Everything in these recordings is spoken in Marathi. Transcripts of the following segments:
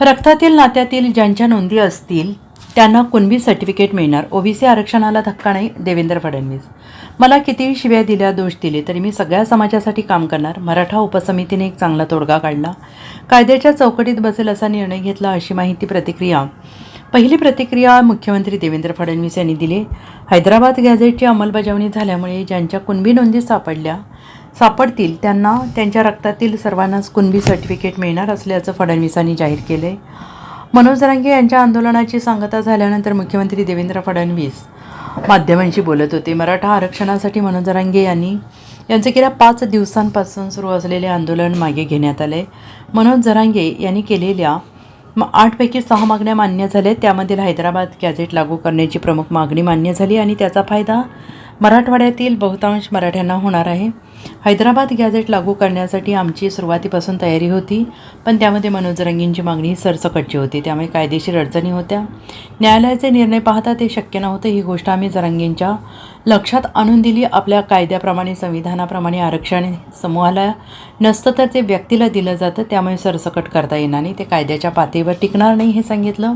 रक्तातील नात्यातील ज्यांच्या नोंदी असतील त्यांना कुणबी सर्टिफिकेट मिळणार? ओबीसी आरक्षणाला धक्का नाही देवेंद्र फडणवीस. मला कितीही शिव्या दिल्या दोष दिले तरी मी सगळ्या समाजासाठी काम करणार. मराठा उपसमितीने एक चांगला तोडगा काढला. कायद्याच्या चौकटीत बसेल असा निर्णय घेतला अशी माहिती प्रतिक्रिया. पहिली प्रतिक्रिया मुख्यमंत्री देवेंद्र फडणवीस यांनी दिली. हैदराबाद गॅझेटची अंमलबजावणी झाल्यामुळे ज्यांच्या कुणबी नोंदी सापडल्या सापडतील. त्यांना त्यांच्या रक्तातील सर्वांनाच कुणबी सर्टिफिकेट मिळणार असल्याचं फडणवीसांनी जाहीर केलं आहे मनोज रांगे यांच्या आंदोलनाची सांगता झाल्यानंतर मुख्यमंत्री देवेंद्र फडणवीस माध्यमांशी बोलत होते. मराठा आरक्षणासाठी मनोज रांगे यांनी यांचे गेल्या पाच दिवसांपासून सुरू असलेले आंदोलन मागे घेण्यात आले मनोज जरांगे यांनी केलेल्या आठपैकी सहा मागण्या मान्य झाल्या त्यामधील हैदराबाद गॅझेट लागू करण्याची प्रमुख मागणी मान्य झाली आणि त्याचा फायदा मराठवाड्यातील बहुतांश मराठ्यांना होणार आहे. हैदराबाद गॅझेट लागू करण्यासाठी आमची सुरुवातीपासून तयारी होती पण त्यामध्ये मनोज रंगींची मागणी सरसकटची होती. त्यामुळे कायदेशीर अडचणी होत्या. न्यायालयाचे निर्णय पाहता ते शक्य नव्हतं. ही गोष्ट आम्ही जरांगींच्या लक्षात आणून दिली आपल्या कायद्याप्रमाणे संविधानाप्रमाणे आरक्षण समूहाला नसतं तर ते व्यक्तीला दिलं जातं त्यामुळे सरसकट करता येणार नाही. ते कायद्याच्या पातळीवर टिकणार नाही हे सांगितलं.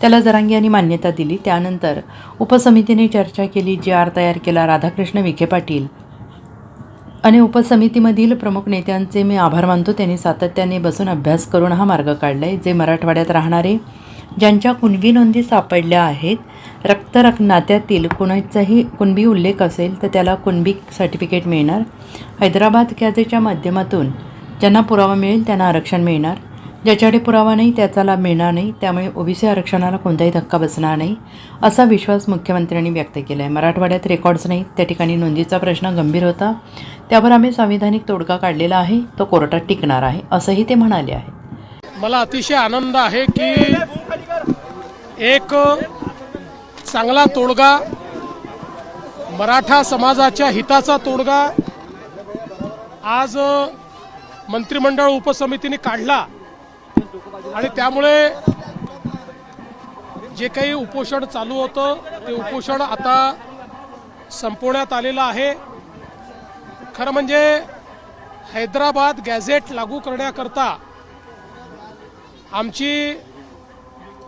त्याला जरांगी यांनी मान्यता दिली. त्यानंतर उपसमितीने चर्चा केली. जी आर तयार केला राधाकृष्ण विखे पाटील. आणि उपसमितीमधील प्रमुख नेत्यांचे मी आभार मानतो. त्यांनी सातत्याने बसून अभ्यास करून हा मार्ग काढला आहे जे मराठवाड्यात राहणारे ज्यांच्या कुणबी नोंदी सापडल्या आहेत रक्तरक नात्यातील कुणाचाही कुणबी उल्लेख असेल तर त्याला कुणबी सर्टिफिकेट मिळणार. हैदराबाद कॅजेच्या माध्यमातून ज्यांना पुरावा मिळेल त्यांना आरक्षण मिळणार. ज्याच्याकडे पुरावा नाही त्याचा लाभ मिळणार नाही. त्यामुळे ओबीसी आरक्षणाला कोणताही धक्का बसणार नाही असा विश्वास मुख्यमंत्र्यांनी व्यक्त केला आहे मराठवाड्यात रेकॉर्ड्स नाहीत. त्या ठिकाणी नोंदीचा प्रश्न गंभीर होता. त्यावर आम्ही संविधानिक तोडगा काढलेला आहे. तो कोर्टात टिकणार आहे असंही ते म्हणाले आहे. मला अतिशय आनंद आहे की एक चांगला तोडगा मराठा समाजाच्या हिताचा तोडगा. आज मंत्रिमंडळ उपसमितीने काढला. आणि त्यामुळे जे काही उपोषण चालू होतं ते उपोषण आता संपवण्यात आलेलं आहे. खरं म्हणजे हैदराबाद गॅझेट लागू करण्याकरता आमची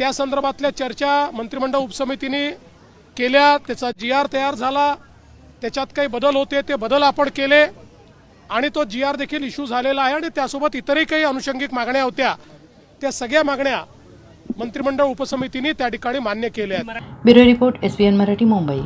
त्या संदर्भातल्या चर्चा मंत्रिमंडळ उपसमितीने केल्या त्याचा जी आर तयार झाला त्याच्यात काही बदल होते ते बदल आपण केले आणि तो जी आर देखील इश्यू झालेला आहे आणि त्यासोबत इतरही काही अनुषंगिक मागण्या होत्या. त्या सगळ्या मागण्या मंत्रिमंडळ उपसमितीने त्या ठिकाणी मान्य केल्या आहेत. Bureau report S Marathi Mumbai.